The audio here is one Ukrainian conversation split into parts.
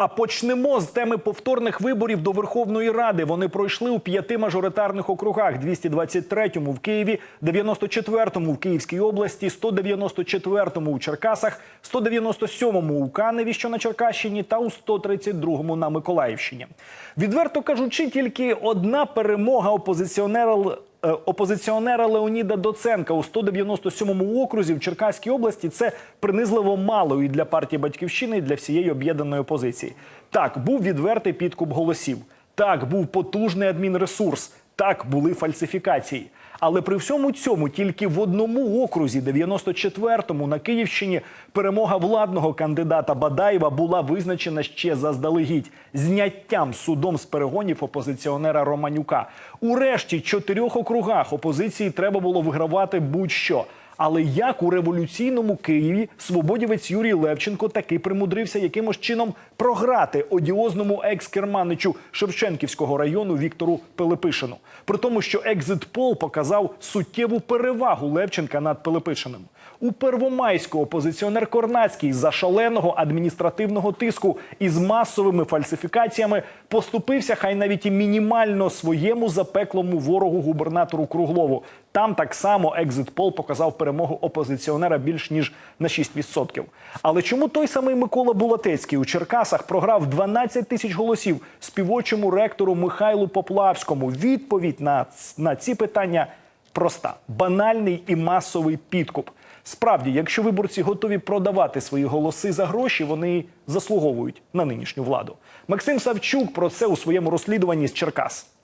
А почнемо з теми повторних виборів до Верховної Ради. Вони пройшли у п'яти мажоритарних округах: 223-му в Києві, 94-му в Київській області, 194-му у Черкасах, 197-му у Каневі, що на Черкащині, та у 132-му на Миколаївщині. Відверто кажучи, тільки одна перемога опозиціонера опозиціонера Леоніда Доценка у 197-му окрузі в Черкаській області це принизливо мало і для партії батьківщини, і для всієї об'єднаної опозиції. Так, був відвертий підкуп голосів. Так, був потужний адмінресурс. Так, були фальсифікації. Але при всьому цьому тільки в одному окрузі, 94-му на Київщині, перемога владного кандидата Бадаєва була визначена ще заздалегідь зняттям судом з перегонів опозиціонера Романюка. У решті чотирьох округах опозиції треба було вигравати будь-що. Але як у революційному Києві свободівець Юрій Левченко таки примудрився якимось чином програти одіозному екс-керманичу Шевченківського району Віктору Пилипишину, при тому, що екзит-пол показав суттєву перевагу Левченка над Пилипишиним. У Первомайську опозиціонер Корнацький за шаленого адміністративного тиску із масовими фальсифікаціями поступився хай навіть і мінімально своєму запеклому ворогу губернатору Круглову. Там так само екзит-пол показав перемогу опозиціонера більш ніж на 6%. Але чому той самий Микола Булатецький у Черкасах програв 12 тисяч голосів співочому ректору Михайлу Поплавському? Відповідь на, на ці питання проста: банальний і масовий підкуп. Справді, якщо виборці готові продавати свої голоси за гроші, вони заслуговують на нинішню владу. Максим Савчук про це у своєму розслідуванні з Черкас. –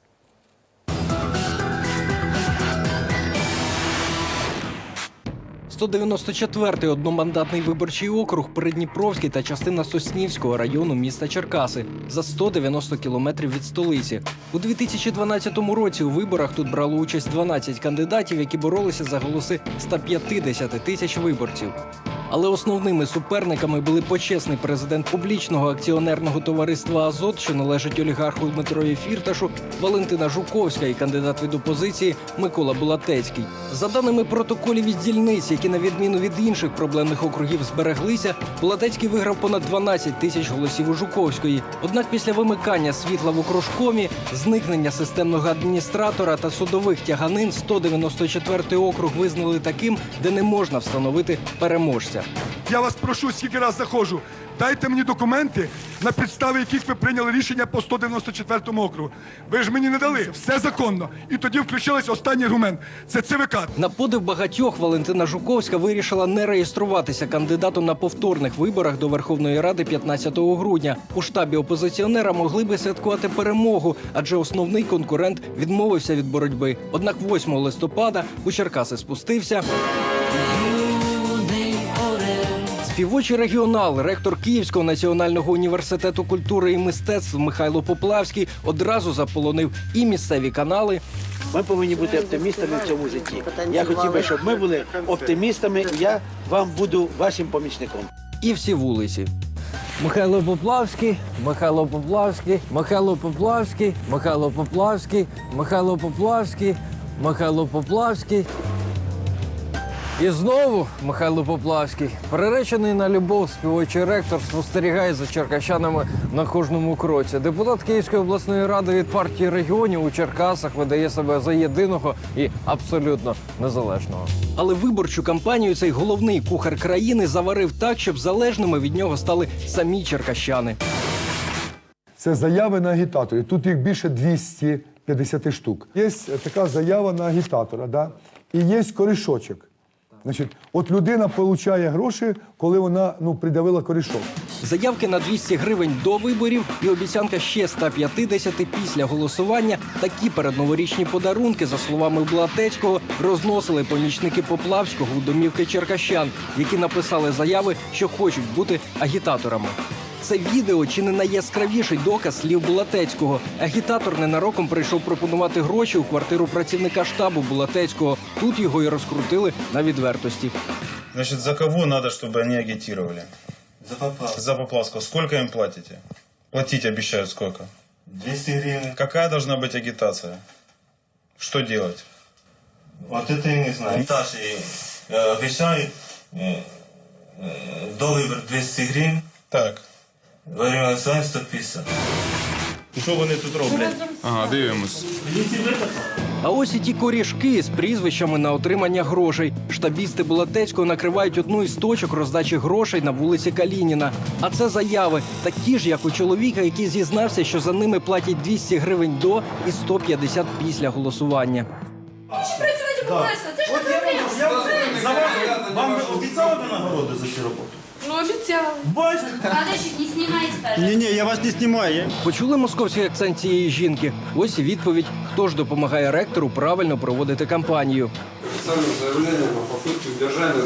194-й одномандатний виборчий округ Придніпровський та частина Соснівського району міста Черкаси за 190 кілометрів від столиці. У 2012 році у виборах тут брало участь 12 кандидатів, які боролися за голоси 150 тисяч виборців. Але основними суперниками були почесний президент публічного акціонерного товариства Азот, що належить олігарху Дмитрові Фірташу, Валентина Жуковська і кандидат від опозиції Микола Булатецький. За даними протоколів із дільниць, які на відміну від інших проблемних округів збереглися, Булатецький виграв понад 12 тисяч голосів у Жуковської. Однак після вимикання світла в окружкомі, зникнення системного адміністратора та судових тяганин 194 округ визнали таким, де не можна встановити переможця. Я вас прошу, скільки раз заходжу. Дайте мені документи, на підставі яких ви прийняли рішення по 194 округу. Ви ж мені не дали, все законно. І тоді включились останній аргумент. Це ЦВК. На подив багатьох Валентина Жуковська вирішила не реєструватися кандидатом на повторних виборах до Верховної Ради 15 грудня. У штабі опозиціонера могли би святкувати перемогу, адже основний конкурент відмовився від боротьби. Однак 8 листопада у Черкаси спустився. Співочий регіонал, ректор Київського національного університету культури і мистецтв Михайло Поплавський одразу заполонив і місцеві канали, Ми повинні бути оптимістами в цьому житті. Я хотів би, щоб ми були оптимістами. і Я вам буду вашим помічником. і всі вулиці. Михайло Поплавський, Михайло Поплавський, Михайло Поплавський, Михайло Поплавський, Михайло Поплавський, Михайло Поплавський. І знову Михайло Поплавський, приречений на любов, співочий ректор, спостерігає за черкащанами на кожному кроці. Депутат Київської обласної ради від партії регіонів у Черкасах видає себе за єдиного і абсолютно незалежного. Але виборчу кампанію цей головний кухар країни заварив так, щоб залежними від нього стали самі черкащани. Це заяви на агітаторів. Тут їх більше 250 штук. Є така заява на агітатора, да? і є корішочок. Значить, от людина отримує гроші, коли вона ну, придавила корішок. Заявки на 200 гривень до виборів і обіцянка ще 150 після голосування. Такі передноворічні подарунки, за словами Блатецького, розносили помічники Поплавського у домівки черкащан, які написали заяви, що хочуть бути агітаторами. Це відео чи не найяскравіший доказ слів Булатецького. Агітатор ненароком прийшов пропонувати гроші у квартиру працівника штабу Булатецького. Тут його і розкрутили на відвертості. Значит, за кого надо, чтобы они агитировали? За Поплавского. За Поплавского. Сколько им платите? Платить обещают сколько? 200 гривен. Какая должна быть агитация? Что делать? Вот это я не знаю. Агитации э, обещают э, э, до выбор 200 гривен. Так. Александрович 150. Що вони тут роблять? Ага, дивимось. А ось і ті корішки з прізвищами на отримання грошей. Штабісти Булатецького накривають одну із точок роздачі грошей на вулиці Калініна. А це заяви, такі ж, як у чоловіка, який зізнався, що за ними платять 200 гривень до і 150 після голосування. Працюйте, будь ласка, це ж не проблема. Вам обіцяли нагороди за цю роботу? Ну, обіцяли. Бачите? Подождіть, не знімайте спершу. Ні, ні, я вас не знімаю. Почули московський акцент цієї жінки? Ось і відповідь, хто ж допомагає ректору правильно проводити кампанію. официальным заявлением о попытке удержания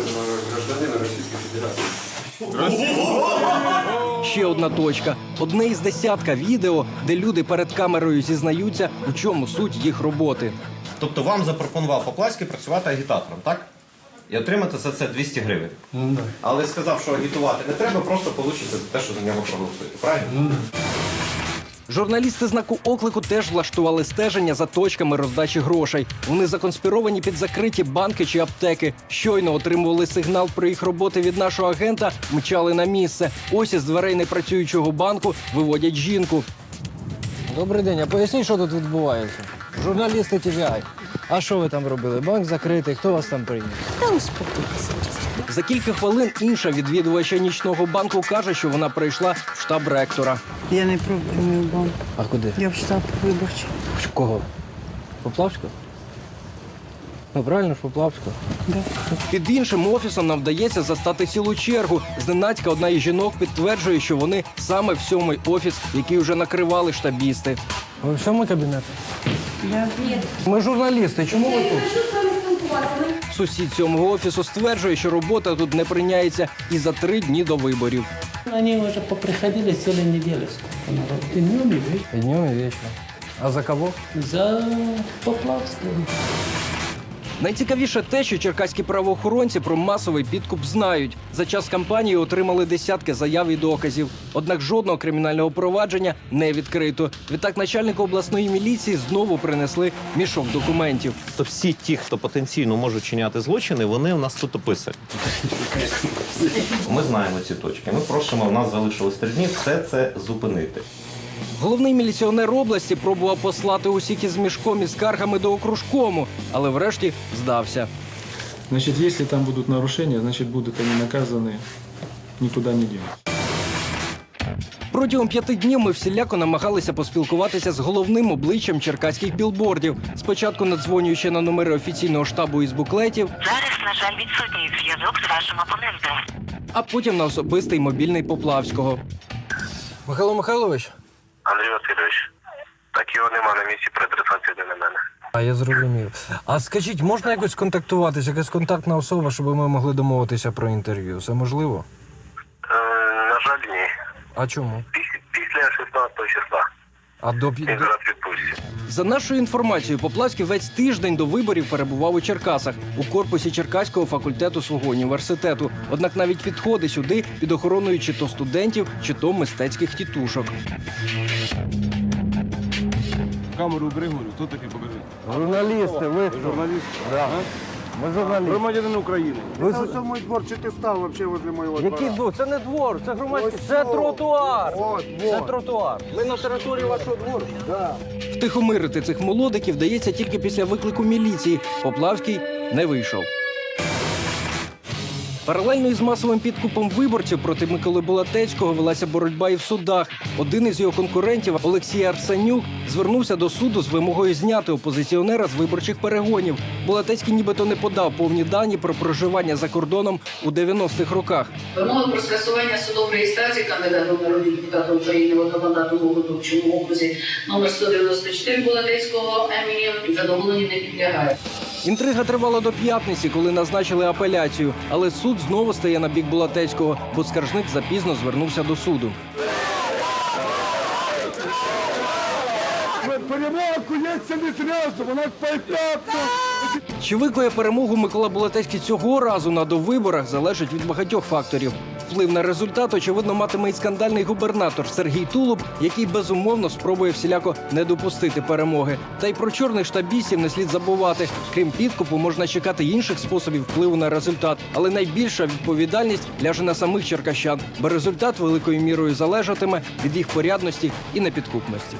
гражданина Российской Федерации. Ще одна точка. Одне із десятка відео, де люди перед камерою зізнаються, у чому суть їх роботи. Тобто вам запропонував Поплавський працювати агітатором, так? І отримати за це 200 гривень. Але сказав, що агітувати не треба, просто получите те, що за нього проголосуєте. Правильно? Журналісти знаку оклику теж влаштували стеження за точками роздачі грошей. Вони законспіровані під закриті банки чи аптеки. Щойно отримували сигнал про їх роботи від нашого агента, мчали на місце. Ось із дверей непрацюючого банку виводять жінку. Добрий день, а поясніть, що тут відбувається? Журналісти TVI. А що ви там робили? Банк закритий, хто вас там прийняв? За кілька хвилин інша відвідувача нічного банку каже, що вона прийшла в штаб ректора. Я не пробую банк. А куди? Я в штаб виборчий. Кого? Поплавського? Ну, правильно ж Поплавського. Під іншим офісом нам вдається застати цілу чергу. Зненацька одна із жінок підтверджує, що вони саме в сьомий офіс, який вже накривали штабісти. Ви в цьому кабінеті? Ми журналісти, чому ви тут? Сусід сьомого офісу стверджує, що робота тут не прийняється і за три дні до виборів. Вони вже поприходили цілі неділю. И днем і вечором. І днем, і вечором. А за кого? За Поплавского. Найцікавіше те, що черкаські правоохоронці про масовий підкуп знають. За час кампанії отримали десятки заяв і доказів. Однак жодного кримінального провадження не відкрито. Відтак начальника обласної міліції знову принесли мішок документів. То всі ті, хто потенційно можуть чиняти злочини, вони у нас тут описані. Ми знаємо ці точки. Ми просимо, у нас залишилось три дні все це зупинити. Головний міліціонер області пробував послати усіх із мішком із скаргами до окружкому, але врешті здався. Значит, если там будут нарушения, значит, будут они наказаны, никуда не денутся. Протягом п'яти днів ми всіляко намагалися поспілкуватися з головним обличчям черкаських білбордів. Спочатку надзвонюючи на номери офіційного штабу із буклетів, Зараз, на жаль, відсутній зв'язок з вашим опонентом. а потім на особистий мобільний Поплавського. Михайло Михайлович? Андрій Васильович, так його нема на місці переадресації на мене. А я зрозумів. А скажіть, можна якось контактуватися, якась контактна особа, щоб ми могли домовитися про інтерв'ю? Це можливо? Е, на жаль, ні. А чому? Після, після 16 числа. А до, Він зараз відпустці. За нашою інформацією, Поплавський весь тиждень до виборів перебував у Черкасах у корпусі Черкаського факультету свого університету. Однак навіть підходи сюди під охороною чи то студентів, чи то мистецьких тітушок. Камеру убери, говорю, хто такий, покажи. Журналісти, ви журналісти? Да. Ми журналісти. Громадянин України. Ви... Це мой двор, чи ти став вообще возле моєго Який двор? Це не двор, це громадський. Це тротуар. Це тротуар. Ми на території вашого двору. Втихомирити цих молодиків вдається тільки після виклику міліції. Поплавський не вийшов. Паралельно із масовим підкупом виборців проти Миколи Булатецького велася боротьба і в судах. Один із його конкурентів, Олексій Арсенюк, звернувся до суду з вимогою зняти опозиціонера з виборчих перегонів. Булатецький нібито не подав повні дані про проживання за кордоном у 90-х роках. Вимога про скасування судом реєстрації кандидата в народні депутати України в одномандатному виборчому окрузі номер 194 Булатецького МІ задоволенню не підлягає. Інтрига тривала до п'ятниці, коли назначили апеляцію. Але суд знову стає на бік Булатецького, бо скаржник запізно звернувся до суду. Перемога кується не зразу, вона поетапно. Чи виклає перемогу Микола Булатецький цього разу на довиборах залежить від багатьох факторів. Вплив на результат, очевидно, матиме і скандальний губернатор Сергій Тулуб, який безумовно спробує всіляко не допустити перемоги. Та й про чорних штабістів не слід забувати. Крім підкупу, можна чекати інших способів впливу на результат. Але найбільша відповідальність ляже на самих черкащан, бо результат великою мірою залежатиме від їх порядності і непідкупності.